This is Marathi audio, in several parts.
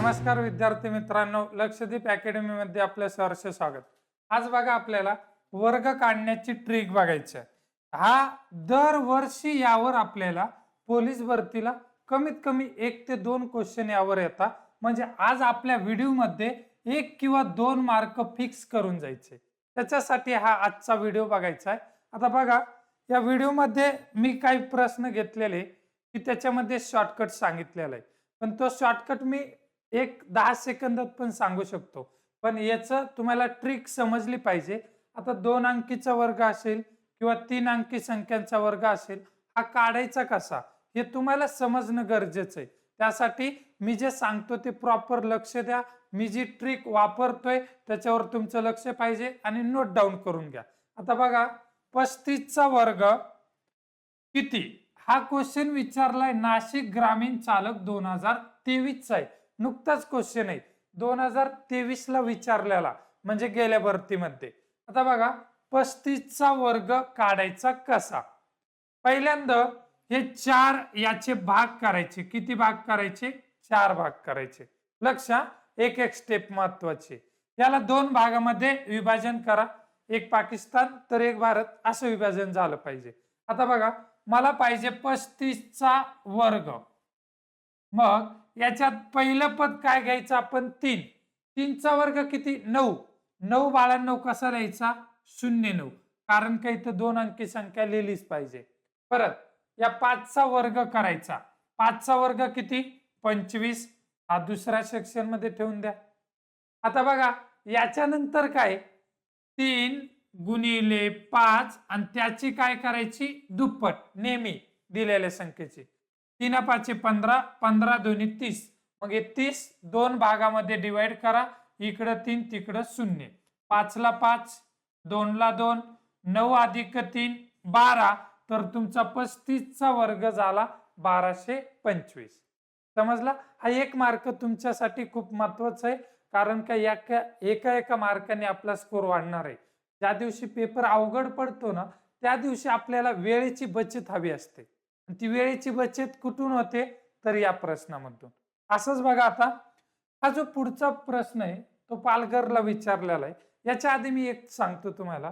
नमस्कार विद्यार्थी मित्रांनो लक्षदीप अकॅडमी मध्ये आपलं सहर्ष स्वागत. आज बघा आपल्याला वर्ग काढण्याची ट्रिक बघायची आहे. हा दरवर्षी यावर आपल्याला पोलीस भरतीला कमीत कमी एक ते दोन क्वेश्चन यावर येतात. म्हणजे आज आपल्या व्हिडिओमध्ये एक किंवा दोन मार्क फिक्स करून जायचे. त्याच्यासाठी हा आजचा व्हिडिओ बघायचा आहे. आता बघा या व्हिडिओमध्ये मी काही प्रश्न घेतलेले की त्याच्यामध्ये शॉर्टकट सांगितलेला आहे. पण तो शॉर्टकट मी एक दहा सेकंदात पण सांगू शकतो. पण याचं तुम्हाला ट्रिक समजली पाहिजे. आता दोन अंकीचा वर्ग असेल किंवा तीन अंकी संख्यांचा वर्ग असेल हा काढायचा कसा? हे तुम्हाला समजणं गरजेचं आहे. त्यासाठी मी जे सांगतो ते प्रॉपर लक्ष द्या. मी जी ट्रिक वापरतोय त्याच्यावर तुमचं लक्ष पाहिजे आणि नोट डाऊन करून घ्या. आता बघा पस्तीसचा वर्ग किती? हा क्वेश्चन विचारलाय नाशिक ग्रामीण चालक दोन हजार तेवीसचा आहे. नुकताच क्वेश्चन आहे. दोन हजार तेवीस ला विचारलेला म्हणजे गेल्या भरतीमध्ये. आता बघा पस्तीसचा वर्ग काढायचा कसा? पहिल्यांदा हे चार याचे भाग करायचे. किती भाग करायचे? चार भाग करायचे. लक्षा एक एक स्टेप महत्त्वाचे. याला दोन भागामध्ये विभाजन करा. एक पाकिस्तान तर एक भारत. असं विभाजन झालं पाहिजे. आता बघा मला पाहिजे पस्तीसचा वर्ग. मग याच्यात पहिलं पद काय घ्यायचं आपण? तीन. तीनचा वर्ग किती? नऊ. नऊ बाळांनऊ कसा लिहायचा शून्य नऊ. कारण काही तर दोन अंकी संख्या लिहिलीच पाहिजे. परत या पाचचा वर्ग करायचा. पाचचा वर्ग किती? पंचवीस. हा दुसऱ्या सेक्शनमध्ये ठेवून द्या. आता बघा याच्यानंतर काय? तीन गुणिले पाच आणि त्याची काय करायची? दुप्पट. नेहमी दिलेल्या संख्येची. तीन पाचशे पंधरा पंधरा दोन्ही तीस. मग हे तीस दोन भागामध्ये डिवाइड करा. इकडं तीन तिकडं शून्य. पाचला पाच दोनला दोन नऊ अधिक तीन बारा. तर तुमचा पस्तीसचा वर्ग झाला बाराशे पंचवीस. समजला? हा एक मार्क तुमच्यासाठी खूप महत्त्वाचा आहे. कारण का या एका एका मार्काने आपला स्कोर वाढणार आहे. ज्या दिवशी पेपर अवघड पडतो ना त्या दिवशी आपल्याला वेळेची बचत हवी असते. ती वेळेची बचत कुठून होते? तर या प्रश्नामधून. असंच बघा आता हा जो पुढचा प्रश्न आहे तो पालघरला विचारलेला आहे. याच्या आधी मी एक सांगतो तुम्हाला.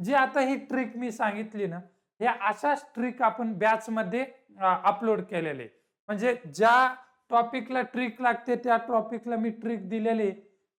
जे आता ही ट्रिक मी सांगितली ना या अशाच ट्रिक आपण बॅच मध्ये अपलोड केलेले म्हणजे ज्या टॉपिकला ट्रिक लागते त्या टॉपिकला मी ट्रिक दिलेली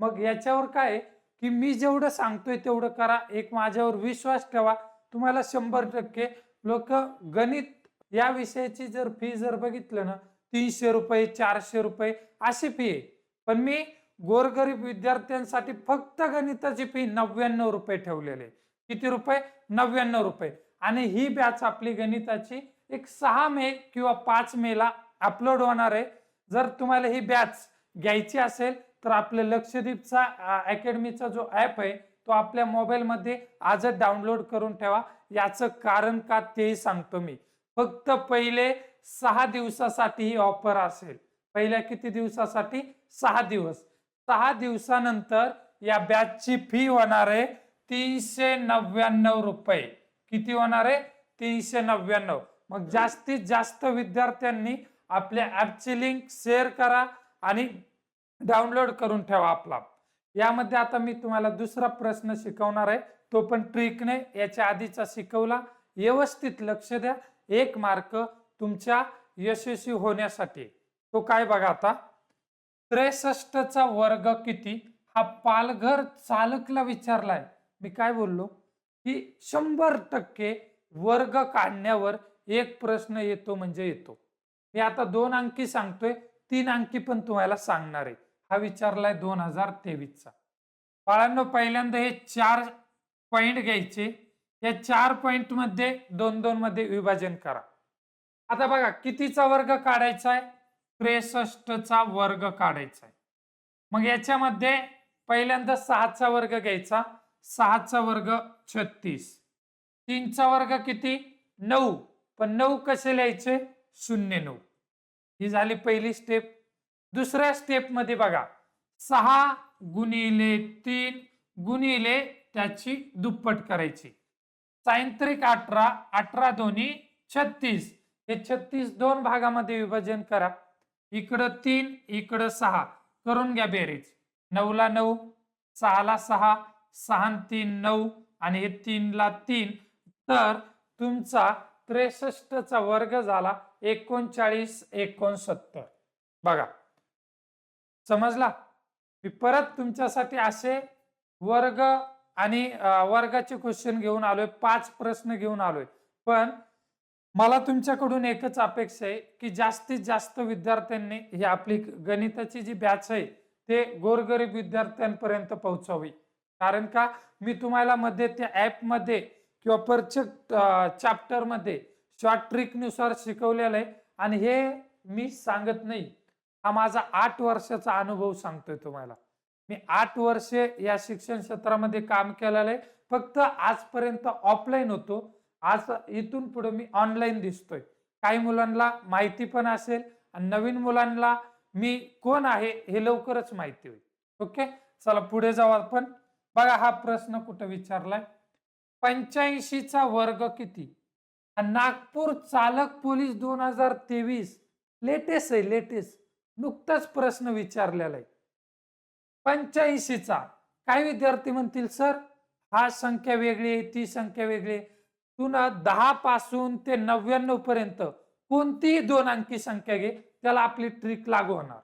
मग याच्यावर काय की मी जेवढं सांगतोय तेवढं करा. एक माझ्यावर विश्वास ठेवा. तुम्हाला शंभर टक्के लोक गणित या विषयाची जर फी जर बघितलं ना तीनशे रुपये चारशे रुपये अशी फी आहे. पण मी गोरगरीब विद्यार्थ्यांसाठी फक्त गणिताची फी नव्याण्णव रुपये ठेवलेले किती रुपये? नव्याण्णव रुपये. आणि ही बॅच आपली गणिताची एक सहा मे किंवा पाच मे ला अपलोड होणार आहे. जर तुम्हाला ही बॅच घ्यायची असेल तर आपल्या लक्षदीपचा अकॅडमीचा जो ऍप आहे तो आपल्या मोबाईलमध्ये आजच डाउनलोड करून ठेवा. याचं कारण का तेही सांगतो मी. फक्त पहिले सहा दिवसासाठी ही ऑफर असेल. पहिल्या किती दिवसासाठी? सहा दिवस. सहा दिवसानंतर या बॅचची फी होणार आहे तीनशे नव्याण्णव रुपये. किती होणार आहे? तीनशे नव्याण्णव. मग जास्तीत जास्त विद्यार्थ्यांनी आपल्या ऍपची लिंक शेअर करा आणि डाउनलोड करून ठेवा आपला. यामध्ये आता मी तुम्हाला दुसरा प्रश्न शिकवणार आहे. तो पण ट्रिकने याच्या आधीचा शिकवला. व्यवस्थित लक्ष द्या. एक मार्क तुमच्या यशस्वी होण्यासाठी. तो काय बघा आता. त्रेसष्टचा वर्ग किती? हा पालघर चालकला विचारलाय. मी काय बोललो? की शंभर टक्के वर्ग काढण्यावर एक प्रश्न येतो म्हणजे येतो. मी आता दोन अंकी सांगतोय तीन अंकी पण तुम्हाला सांगणार आहे. हा विचारलाय दोन हजार तेवीसचा. बाळांनो पहिल्यांदा हे चार पॉइंट घ्यायचे. या चार पॉइंटमध्ये दोन दोन मध्ये विभाजन करा. आता बघा कितीचा वर्ग काढायचा आहे? त्रेसष्टचा वर्ग काढायचा आहे. मग याच्यामध्ये पहिल्यांदा सहाचा वर्ग घ्यायचा. सहाचा वर्ग छत्तीस. तीनचा वर्ग किती? नऊ. पण नऊ कसे लिहायचे? शून्य नऊ. ही झाली पहिली स्टेप दुसऱ्या स्टेपमध्ये बघा. सहा गुणिले तीन गुणिले त्याची दुप्पट करायची. सायंत्रिक अठरा अठरा दोन्ही छत्तीस. हे छत्तीस दोन भागामध्ये विभाजन करा. इकडं तीन इकडं सहा. करून घ्या बेरीज. नऊला नऊ सहाला सहा सहा तीन नऊ आणि हे तीनला तीन. तर तुमचा त्रेसष्टचा वर्ग झाला एकोणचाळीस एकोणसत्तर. बघा. समजला? मी परत तुमच्यासाठी असे वर्ग आणि वर्गाचे क्वेश्चन घेऊन आलोय पाच प्रश्न घेऊन आलोय. पण मला तुमच्याकडून एकच अपेक्षा आहे की जास्तीत जास्त विद्यार्थ्यांनी ही आपली गणिताची जी बॅच आहे ते गोरगरीब विद्यार्थ्यांपर्यंत पोहोचावी. कारण का मी तुम्हाला मध्ये त्या ऍपमध्ये किंवा प्रत्येक चॅप्टरमध्ये शॉर्ट ट्रिकनुसार शिकवलेलं आहे. आणि हे मी सांगत नाही. हा माझा आठ वर्षाचा अनुभव सांगतोय तुम्हाला. मी आठ वर्षे या शिक्षण क्षेत्रामध्ये काम केलेलं आहे. फक्त आजपर्यंत ऑफलाईन होतो. आज इथून पुढे मी ऑनलाईन दिसतोय. काही मुलांना माहिती पण असेल आणि नवीन मुलांना मी कोण आहे हे लवकरच माहिती होईल. ओके? चला पुढे जाऊ आपण. बघा हा प्रश्न कुठं विचारलाय. पंच्याऐंशीचा वर्ग किती? नागपूर चालक पोलीस दोन हजार तेवीस. लेटेस्ट आहे लेटेस्ट. नुकताच प्रश्न विचारलेला आहे. पंच्याऐंशीचा काही विद्यार्थी म्हणतील सर? हा संख्या वेगळी आहे ती संख्या वेगळी आहे. दहा पासून ते नव्याण्णव पर्यंत कोणतीही दोन अंकी संख्या घे त्याला आपली ट्रिक लागू होणार.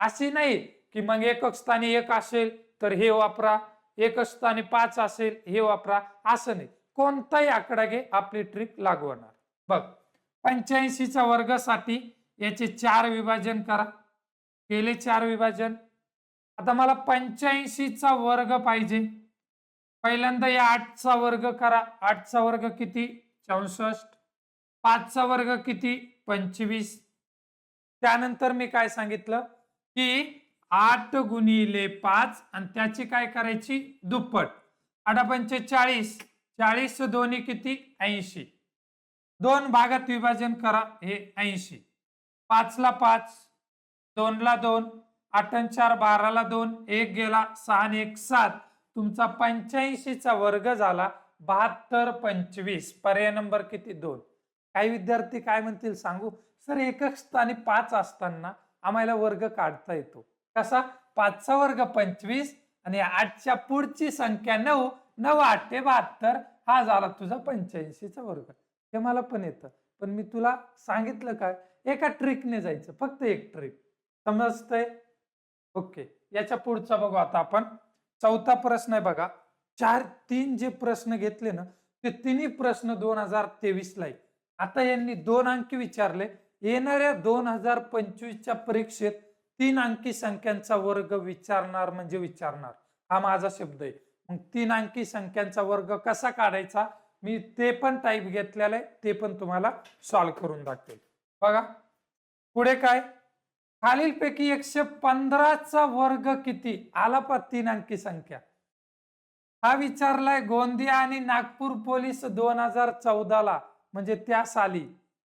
अशी नाही की मग एकक स्थानी एक असेल तर हे वापरा. एकच स्थानी पाच असेल हे वापरा. असं नाही. कोणताही आकडा घे आपली ट्रिक लागू होणार. बघ पंच्याऐंशीच्या वर्गासाठी याचे चार विभाजन करा. केले चार विभाजन. आता मला पंच्याऐंशीचा वर्ग पाहिजे. पहिल्यांदा या आठचा वर्ग करा. आठचा वर्ग किती? चौसष्ट. पाचचा वर्ग किती? पंचवीस. त्यानंतर मी काय सांगितलं? की आठ गुणिले पाच आणि त्याची काय करायची? दुप्पट. आठा पंचे चाळीस. चाळीस दोन्ही किती? ऐंशी. दोन भागात विभाजन करा. हे ऐंशी. पाचला पाच. दोनला दोन. आठ चार बाराला दोन एक गेला सहा एक सात. तुमचा पंच्याऐंशीचा वर्ग झाला बहात्तर पंचवीस. पर्याय नंबर किती? दोन. काही विद्यार्थी काय म्हणतील सांगू? सर एकच स्थानी पाच असताना आम्हाला वर्ग काढता येतो. कसा? पाचचा वर्ग पंचवीस आणि आठच्या पुढची संख्या नऊ. नऊ आठ ते बहात्तर. हा झाला तुझा पंच्याऐंशीचा वर्ग. हे मला पण येतं. पण मी तुला सांगितलं काय? एका ट्रिकने जायचं. फक्त एक ट्रिक समजतंय? ओके. याच्या पुढचा बघू आता आपण. चौथा प्रश्न आहे बघा. चार तीन जे प्रश्न घेतले ना ते तिन्ही प्रश्न दोन हजार तेवीस ला आहे. आता यांनी दोन अंकी विचारले. येणाऱ्या दोन हजार पंचवीसच्या परीक्षेत तीन अंकी संख्यांचा वर्ग विचारणार म्हणजे विचारणार. हा माझा शब्द आहे. मग तीन अंकी संख्यांचा वर्ग कसा काढायचा? मी ते पण टाईप घेतलेलं आहे. ते पण तुम्हाला सॉल्व्ह करून दाखवेल. बघा. पुढे काय? खालीलपैकी एकशे पंधराचा वर्ग किती? आला पा तीन अंकी संख्या. हा विचारलाय गोंदिया आणि नागपूर पोलीस दोन हजार चौदाला म्हणजे त्या साली.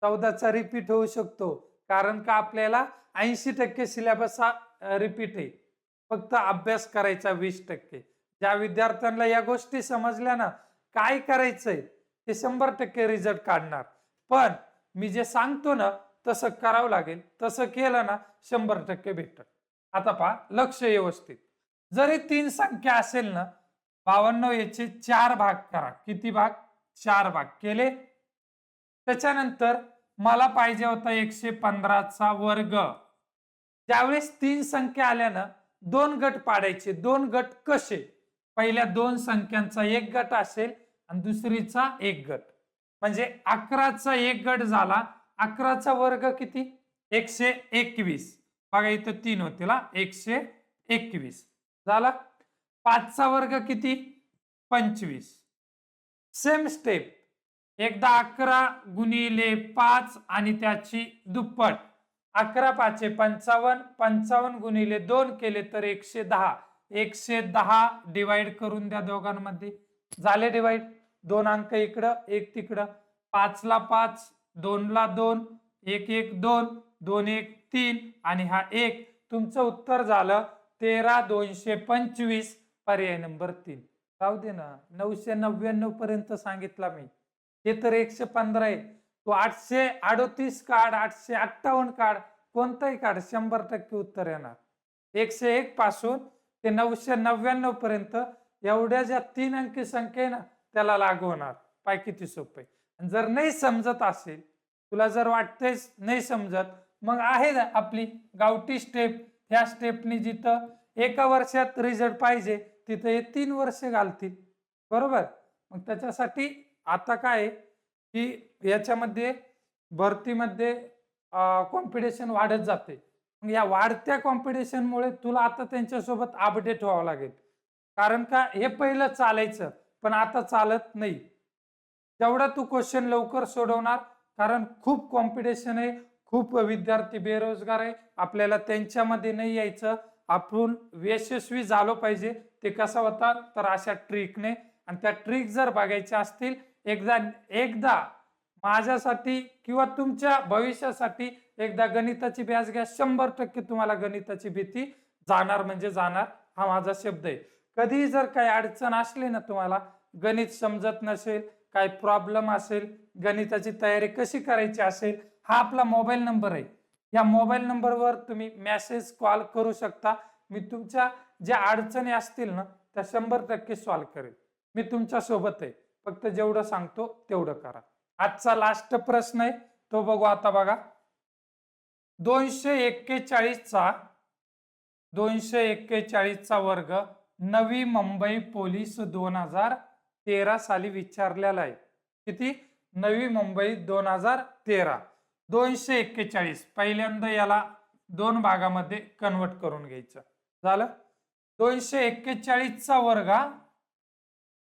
चौदाचा रिपीट होऊ शकतो कारण का आपल्याला ऐंशी टक्के सिलेबस हा रिपीट आहे. फक्त अभ्यास करायचा वीस टक्के. ज्या विद्यार्थ्यांना या गोष्टी समजल्या ना काय करायचंय ते शंभर टक्के रिझल्ट काढणार. पण मी जे सांगतो ना तसं करावं लागेल तसं केलं ना शंभर टक्के भेटत. आता पहा लक्ष व्यवस्थित. जरी तीन संख्या असेल ना बावन्न याचे चार भाग करा. किती भाग? चार भाग केले. त्याच्यानंतर मला पाहिजे होता एकशे पंधराचा वर्ग. ज्यावेळेस तीन संख्या आल्या ना दोन गट पाडायचे. दोन गट कसे? पहिल्या दोन संख्यांचा एक गट असेल आणि दुसरीचा एक गट. म्हणजे अकराचा एक गट झाला अकराचा वर्ग किती? एकशे एकवीस. बघा इथं तीन होतील हा एकशे एकवीस. झाला? पाचचा वर्ग किती? पंचवीस. सेम स्टेप एकदा अकरा गुणिले पाच आणि त्याची दुप्पट. अकरा पाचे पंचावन्न पंचावन्न गुणिले दोन केले तर एकशे दहा. एकशे दहा डिवाइड करून द्या दोघांमध्ये. झाले डिवाइड दोन अंक इकडं एक तिकडं. पाचला पाच दोनला दोन एक एक दोन दोन एक तीन आणि हा एक. तुमचं उत्तर झालं तेरा दोनशे पंचवीस पर्याय नंबर तीन. राहू दे ना नऊशे नव्याण्णव पर्यंत सांगितला मी. हे तर एकशे पंधरा आहे. तू आठशे अडोतीस काढ आठशे अठ्ठावन्न काढ कोणताही काढ शंभर टक्के उत्तर येणार. एकशे एक पासून ते नऊशे नव्याण्णव पर्यंत एवढ्या ज्या तीन अंकी संख्या आहे ना त्याला लागू होणार. पाय किती सोपे. जर नाही समजत असेल तुला जर वाटतेच नाही समजत मग आहे ना आपली गावठी स्टेप ह्या स्टेपनी जिथं एका वर्षात रिझल्ट पाहिजे तिथं हे तीन वर्ष घालतील. बरोबर? मग त्याच्यासाठी आता काय आहे की याच्यामध्ये भरतीमध्ये कॉम्पिटिशन वाढत जाते. मग या वाढत्या कॉम्पिटिशनमुळे तुला आता त्यांच्यासोबत अपडेट व्हावं लागेल. कारण का हे पहिलं चालायचं पण आता चालत नाही. तेवढा तू क्वेश्चन लवकर सोडवणार कारण खूप कॉम्पिटिशन आहे खूप विद्यार्थी बेरोजगार आहे आपल्याला त्यांच्यामध्ये नाही यायचं. आपण यशस्वी झालो पाहिजे ते कसं होता? तर अशा ट्रिकने आणि त्या ट्रिक जर बघायच्या असतील एकदा एकदा माझ्यासाठी किंवा तुमच्या भविष्यासाठी एकदा गणिताची बॅच घ्या. शंभर टक्के तुम्हाला गणिताची भीती जाणार म्हणजे जाणार. हा माझा शब्द आहे. कधी जर काही अडचण असली ना तुम्हाला गणित समजत नसेल काही प्रॉब्लेम असेल गणिताची तयारी कशी करायची असेल हा आपला मोबाईल नंबर आहे. या मोबाईल नंबरवर तुम्ही मेसेज कॉल करू शकता. मी तुमच्या ज्या अडचणी असतील ना त्या शंभर टक्के सॉल्व करेल मी तुमच्यासोबत आहे. फक्त जेवढं सांगतो तेवढं करा. आजचा लास्ट प्रश्न आहे. तो बघू आता बघा. दोनशे एक्केचाळीसचा दोनशे एक्केचाळीसचा वर्ग नवी मुंबई पोलीस दोन हजार तेरा साली विचारलेला आहे. किती? नवी मुंबई दोन हजार तेरा. दोनशे एक्केचाळीस. पहिल्यांदा याला दोन भागामध्ये कन्वर्ट करून घ्यायचं. झालं? दोनशे एक्केचाळीसचा वर्ग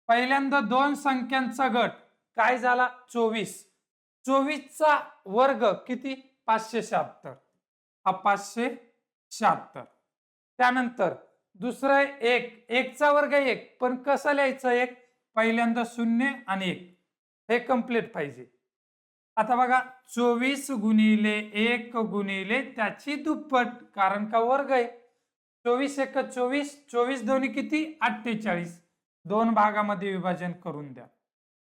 पहिल्यांदा दोन संख्यांचा गट. काय झाला? चोवीस. चोवीसचा वर्ग किती? पाचशे शहात्तर. हा पाचशे शहात्तर. त्यानंतर दुसरं एक. एकचा वर्ग एक. पण कसं लिहायचं एक? पहिल्यांदा शून्य आणि एक. हे कंप्लीट पाहिजे. आता बघा चोवीस गुणिले एक गुणिले त्याची दुप्पट कारण का वर्ग आहे? चोवीस एक चोवीस चोवीस दोन्ही किती? अठ्ठेचाळीस. दोन भागामध्ये विभाजन करून द्या.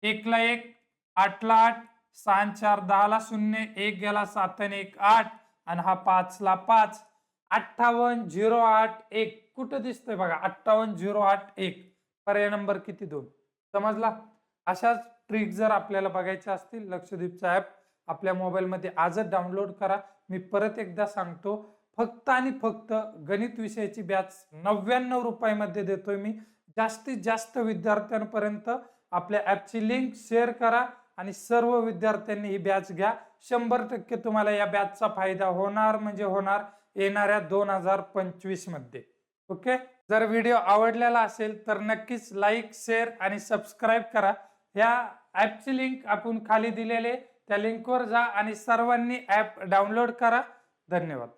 एकला एक आठला आठ सहा चार दहाला शून्य एक गेला सात आणि एक आठ आणि हा पाचला पाच. अठ्ठावन्न झिरो आठ एक. कुठं दिसतंय बघा? अठ्ठावन्न झिरो आठ एक. पर्याय नंबर किती? दोन. समजला? अशाच ट्रिक जर आपल्याला बघायच्या असतील लक्षद्वीपचा ॲप आपल्या मोबाईलमध्ये आजच डाउनलोड करा. मी परत एकदा सांगतो फक्त आणि फक्त गणित विषयाची बॅच नव्याण्णव रुपयामध्ये देतोय मी. जास्तीत जास्त विद्यार्थ्यांपर्यंत आपल्या ॲपची लिंक शेअर करा आणि सर्व विद्यार्थ्यांनी ही बॅच घ्या. शंभर टक्के तुम्हाला या बॅचचा फायदा होणार म्हणजे होणार येणाऱ्या दोन हजार पंचवीसमध्ये. ओके? जर व्हिडिओ आवडलेला असेल तर नक्कीच लाईक शेअर आणि सबस्क्राईब करा. ह्या ॲपची लिंक आपण खाली दिलेले त्या लिंकवर जा आणि सर्वांनी ॲप डाउनलोड करा. धन्यवाद.